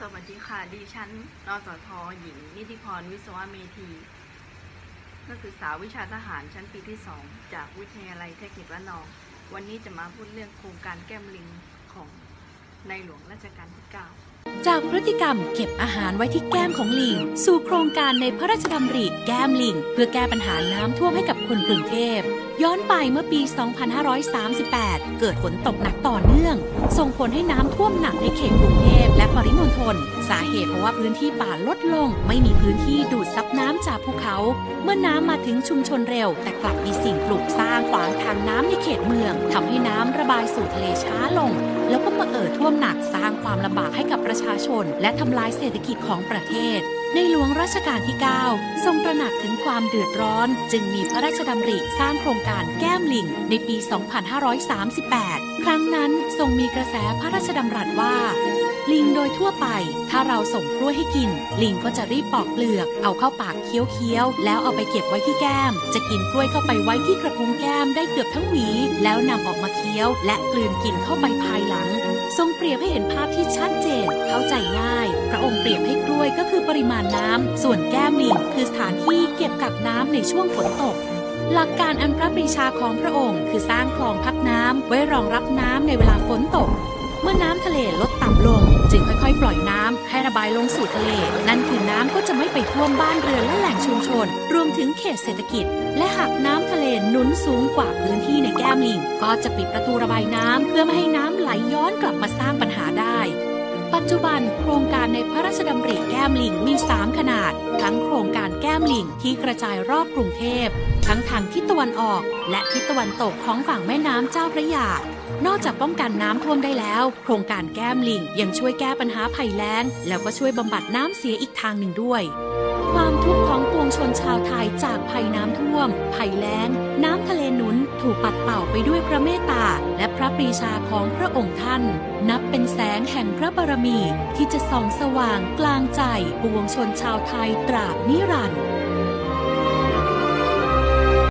สวัสดีค่ะ ดิฉันนสทหญิง นิติพร วิศวะเมธีนักศึกษาวิชาทหารชั้นปีที่ 2 จากวิทยาลัยเทคนิคระนอง วันนี้จะมาพูดเรื่องโครงการแก้มลิงของในหลวงรัชกาลที่ 9 จากพฤติกรรมเก็บอาหารไว้ที่แก้มของลิง สู่โครงการในพระราชดำริแก้มลิง เพื่อแก้ปัญหาน้ำท่วมให้กับคนกรุงเทพ ย้อนไปเมื่อปี 2538 เกิดฝนตกหนักต่อเนื่อง ส่งผลให้น้ำท่วมหนักในเขตกรุงเทพและปริมณฑล สาเหตุเพราะว่าพื้นที่ป่าลดลง ไม่มีพื้นที่ดูดซับน้ำจากภูเขา เมื่อน้ำมาถึงชุมชนเร็ว แต่กลับมีสิ่งปลูกสร้างขวางทางน้ำในเขตเมืองทำให้น้ำระบายสู่ทะเลช้าลง แล้วก็มาเอ่อท่วมหนักสร้างความลำบากให้กับประชาชน และทำลายเศรษฐกิจของประเทศในหลวงรัชกาลที่ 9 ทรงตระหนักถึงความเดือดร้อน จึงมีพระราชดำริสร้างโครงการแก้มลิง ในปี 2538 ครั้งนั้นทรงมีกระแสพระราชดำรัสว่า ลิงโดยทั่วไป ถ้าเราส่งกล้วยให้กิน ลิงก็จะรีบปอกเปลือก เอาเข้าปากเคี้ยวๆแล้วเอาไปเก็บไว้ที่แก้ม จะกินกล้วยเข้าไปไว้ที่กระพุ้งแก้มได้เกือบทั้งหวี แล้วนำออกมาเคี้ยว และกลืนกินเข้าไปภายหลัง ทรงเปรียบให้เห็นภาพที่ชัดเจน เข้าใจง่าย พระองค์เปรียบให้กล้วยก็คือปริมาณน้ำส่วนแก้มลิงคือสถานที่เก็บกักน้ำในช่วงฝนตกหลักการอันพระปรีชาของพระองค์ คือสร้างคลองพักน้ำไว้รองรับน้ำในเวลาฝนตก เมื่อน้ำทะเลลดต่ำลง จึงค่อยๆ ปล่อยน้ำให้ระบายลงสู่ทะเล นั่นคือน้ำก็จะไม่ไปท่วมบ้านเรือนและแหล่งชุมชน รวมถึงเขตเศรษฐกิจ และหากน้ำทะเลหนุนสูงกว่าพื้นที่ในแก้มลิง ก็จะปิดประตูระบายน้ำเพื่อไม่ให้น้ำไหลย้อนกลับมาสร้างปัญหาได้ ปัจจุบันโครงการในพระราชดำริแก้มลิงมี 3 ขนาด ทั้งโครงการแก้มลิงที่กระจายรอบกรุงเทพทั้งทางทิศตะวันออก และทิศตะวันตกของฝั่งแม่น้ำเจ้าพระยา นอกจากป้องกันน้ำท่วมได้แล้ว โครงการแก้มลิงยังช่วยแก้ปัญหาภัยแล้ง แล้วก็ช่วยบำบัดน้ำเสียอีกทางหนึ่งด้วย ความทุกข์ของปวงชนชาวไทยจากภัยน้ำท่วม ภัยแล้ง น้ำทะเลหนุนถูกปัดเป่าไปด้วยพระเมตตา และพระปรีชาของพระองค์ท่าน นับเป็นแสงแห่งพระบารมีที่จะส่องสว่างกลางใจปวงชนชาวไทยตราบนิรันดร์